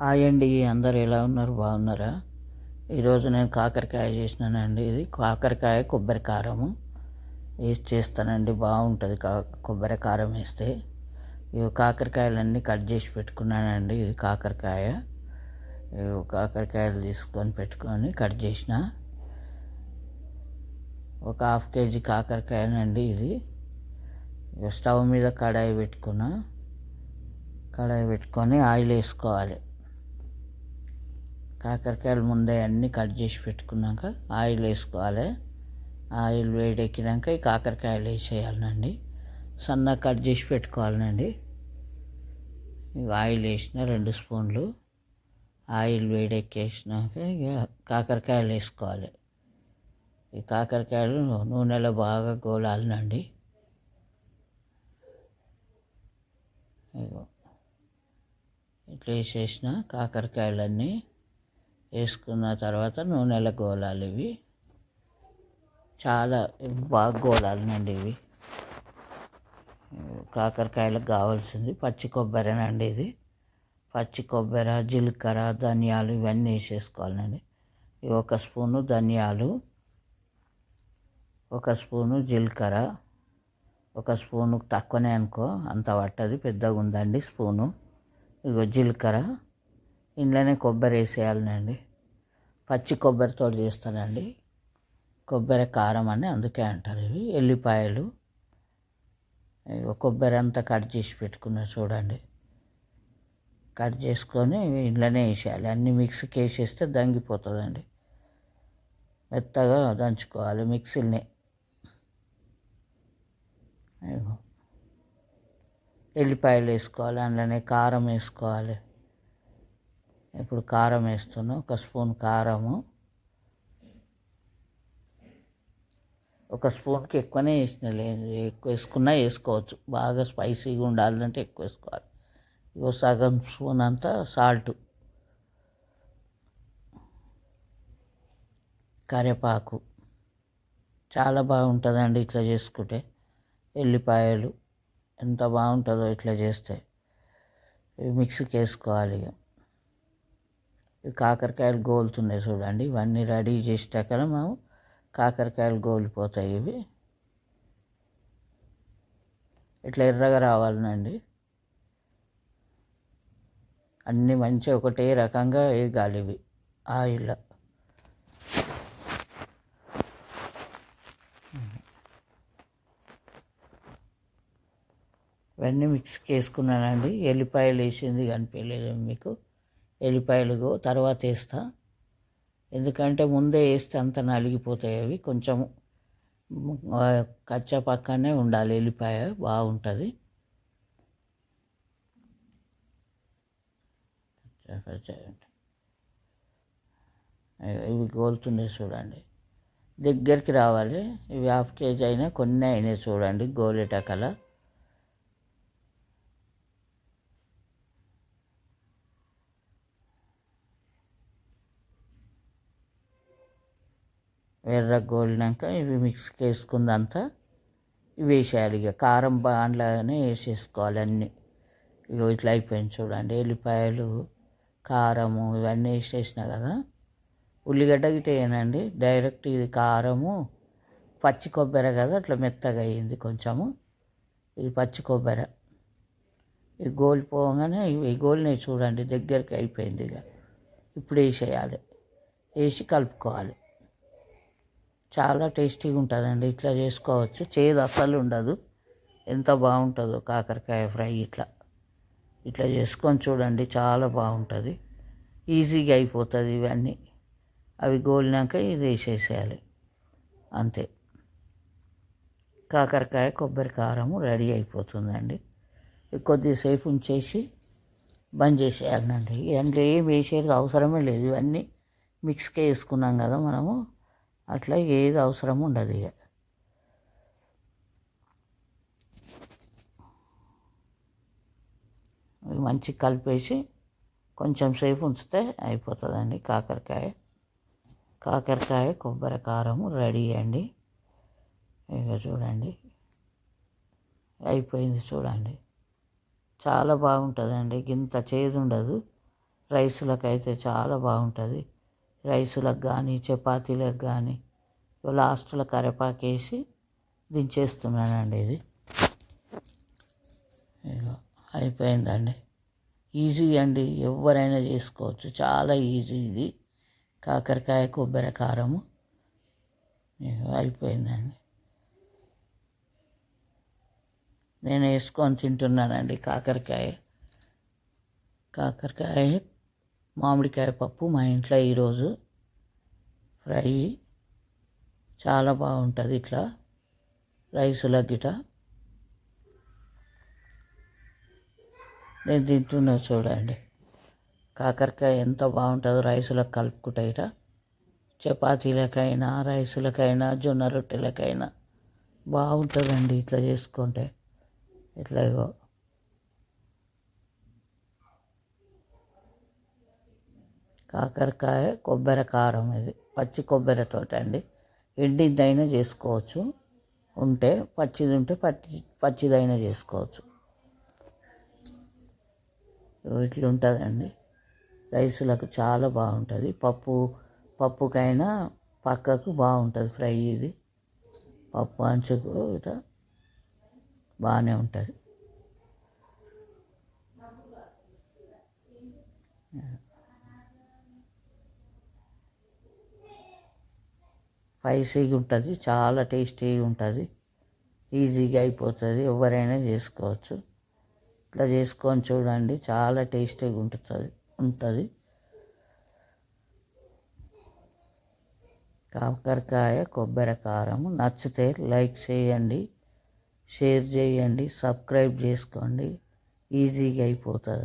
Hi అండి అందరు ఎలా ఉన్నారు? బాగున్నారా? ఈరోజు నేను కాకరకాయ చేసినానండి. ఇది కాకరకాయ కొబ్బరి కారము. వేసి చేస్తానండి బాగుంటుంది కా కొబ్బరి కారం వేస్తే. ఇవి కాకరకాయలన్నీ కట్ చేసి పెట్టుకున్నానండి ఇది కాకరకాయ. ఇవి కాకరకాయలు తీసుకొని పెట్టుకొని కట్ చేసిన. ఒక హాఫ్ కేజీ కాకరకాయనండి ఇది. స్టవ్ మీద కడాయి పెట్టుకున్నా. కడాయి పెట్టుకొని ఆయిల్ వేసుకోవాలి. కాకరకాయలు ముందే అన్నీ కట్ చేసి పెట్టుకున్నాక ఆయిల్ వేసుకోవాలి. ఆయిల్ వేడెక్కినాక ఈ కాకరకాయలు వేసేయాలండి సన్నగా కట్ చేసి పెట్టుకోవాలనండి. ఇక ఆయిల్ వేసిన రెండు స్పూన్లు. ఆయిల్ వేడెక్కేసినాక ఇక కాకరకాయలు వేసుకోవాలి. ఈ కాకరకాయలు నూనెలో బాగా గోలాలనండి. ఇట్లా వేసేసిన కాకరకాయలన్నీ వేసుకున్న తర్వాత నూనెల గోళాలు ఇవి. చాలా బాగా గోలాలండి ఇవి. కాకరకాయలకు కావాల్సింది పచ్చి కొబ్బరినండి ఇది. పచ్చి కొబ్బరి జీలకర్ర ధనియాలు ఇవన్నీ వేసేసుకోవాలండి. ఇవి ఒక స్పూను ధనియాలు ఒక స్పూను జీలకర్ర ఒక స్పూను తక్కువనే అనుకో అంత పట్టది పెద్దగా ఉందండి స్పూను. ఇగో జీలకర్ర ఇంట్లోనే కొబ్బరి వేసేయాలండి పచ్చి కొబ్బరితో చేస్తానండి. కొబ్బరి కారం అని అందుకే అంటారు ఇవి. ఎల్లిపాయలు. ఇగో కొబ్బరి అంతా కట్ చేసి పెట్టుకున్నా చూడండి. కట్ చేసుకొని ఇంట్లోనే వేసేయాలి. అన్ని మిక్సీకి వేసేస్తే దంగిపోతుందండి. మెత్తగా దంచుకోవాలి మిక్సీని ఎల్లిపాయలు వేసుకోవాలి అందులోనే కారం వేసుకోవాలి. ఇప్పుడు కారం వేస్తున్నాం ఒక స్పూన్ కారము. ఒక స్పూన్కి ఎక్కువనే వేసిన లేదు ఎక్కువ వేసుకున్నా వేసుకోవచ్చు. బాగా స్పైసీగా ఉండాలంటే ఎక్కువ వేసుకోవాలి. ఇగో సగం స్పూన్ అంతా సాల్ట్. కరివేపాకు. చాలా బాగుంటుందండి ఇట్లా చేసుకుంటే. ఎల్లిపాయలు ఎంత బాగుంటుందో ఇట్లా చేస్తే. మిక్సీకి వేసుకోవాలి ఇక కాకరకాయలు గోలుతున్నాయి చూడండి. ఇవన్నీ రెడీ చేసాక మేము కాకరకాయలు గోలిపోతాయి ఇవి. ఇట్లా ఎర్రగా రావాలనండి. అన్నీ మంచిగా ఒకటే రకంగా వేగాలి ఇవి. ఆయిల్. ఇవన్నీ మిక్స్కి వేసుకున్నానండి ఎల్లిపాయలు వేసింది కనిపించలేదు మీకు. ఎల్లిపాయలు తర్వాత వేస్తా. ఎందుకంటే ముందే వేస్తే అంత నలిగిపోతాయి అవి. కొంచెం కచ్చా పక్కనే ఉండాలి. ఎల్లిపాయ బాగుంటుంది. ఇవి గోలుతున్నాయి చూడండి. దగ్గరికి రావాలి. ఇవి హాఫ్ కేజీ అయినా కొన్ని అయినాయి చూడండి. గోలేటకల. ఎర్ర గోలినాక ఇవి మిక్స్కి వేసుకుందంతా ఇవి వేసేయాలి ఇక. కారం బాండ్లాగానే వేసేసుకోవాలి అన్నీ. ఇక ఇట్లా అయిపోయింది చూడండి. ఎల్లిపాయలు కారము ఇవన్నీ వేసేసిన కదా. ఉల్లిగడ్డ గిట్ట వేయనండి. డైరెక్ట్ ఇది కారము పచ్చి కొబ్బరి కదా అట్లా మెత్తగా అయ్యింది కొంచెము. ఇది పచ్చి కొబ్బరి. ఇది గోలిపోగానే ఈ గోల్ని చూడండి. దగ్గరికి అయిపోయింది ఇక. ఇప్పుడు వేసేయాలి. వేసి కలుపుకోవాలి. చాలా టేస్టీగా ఉంటుందండి ఇట్లా చేసుకోవచ్చు. చేదు అస్సలు ఉండదు ఎంత బాగుంటుందో కాకరకాయ ఫ్రై ఇట్లా. ఇట్లా చేసుకొని చూడండి చాలా బాగుంటుంది ఈజీగా అయిపోతుంది ఇవన్నీ. అవి గోలినాక ఇది వేసేసేయాలి. అంతే. కాకరకాయ కొబ్బరి కారం రెడీ అయిపోతుందండి. కొద్దిసేపు ఉంచేసి బంద్ చేసేయాలండి. అందులో ఏం వేసేది అవసరమే లేదు. ఇవన్నీ మిక్స్కే వేసుకున్నాం కదా మనము. అట్లా ఏది అవసరం ఉండదు ఇక. మంచి కలిపేసి కొంచెం సేపు ఉంచితే అయిపోతుందండి కాకరకాయ. కాకరకాయ కొబ్బరి కారము రెడీ అండి. ఇక చూడండి. అయిపోయింది చూడండి. చాలా బాగుంటుందండి. ఇంత చేదు ఉండదు. రైసులకు అయితే చాలా బాగుంటుంది. రైసులకు కానీ చపాతీలకు కానీ లాస్ట్లో కరివేపాకేసి దించేస్తున్నానండి ఇది. అయిపోయిందండి. ఈజీ అండి ఎవరైనా చేసుకోవచ్చు. చాలా ఈజీ ఇది. కాకరకాయ కొబ్బరి కారము అయిపోయిందండి. నేను వేసుకొని తింటున్నానండి కాకరకాయ. కాకరకాయ మామిడికాయ పప్పు మా ఇంట్లో ఈరోజు ఫ్రై. చాలా బాగుంటుంది ఇట్లా. రైసుల గిట. నేను తింటున్నా చూడండి. కాకరకాయ ఎంత బాగుంటుందో రైసులకు కలుపుకుంటా. ఇట చపాతీలకైనా రైసులకైనా జొన్న రొట్టెలకైనా బాగుంటుందండి ఇట్లా చేసుకుంటే. ఇట్లా కాకరకాయ కొబ్బరి కారం ఇది. పచ్చి కొబ్బరితో అండి ఎండిదైనా చేసుకోవచ్చు. ఉంటే పచ్చిది ఉంటే పచ్చి పచ్చిదైనా చేసుకోవచ్చు. ఇట్లా ఉంటుందండి రైసులకు చాలా బాగుంటుంది. పప్పు పప్పుకైనా పక్కకు బాగుంటుంది ఫ్రై ఇది. పప్పు అంచుకు ఇట్లా బాగానే ఉంటుంది. స్పైసీగా ఉంటుంది చాలా టేస్టీగా ఉంటుంది. ఈజీగా అయిపోతుంది ఎవరైనా చేసుకోవచ్చు. ఇట్లా చేసుకొని చూడండి చాలా టేస్టీగా ఉంటుంది ఉంటుంది. కాకరకాయ కొబ్బరి కారం నచ్చితే లైక్ చేయండి షేర్ చేయండి సబ్స్క్రైబ్ చేసుకోండి. ఈజీగా అయిపోతుంది.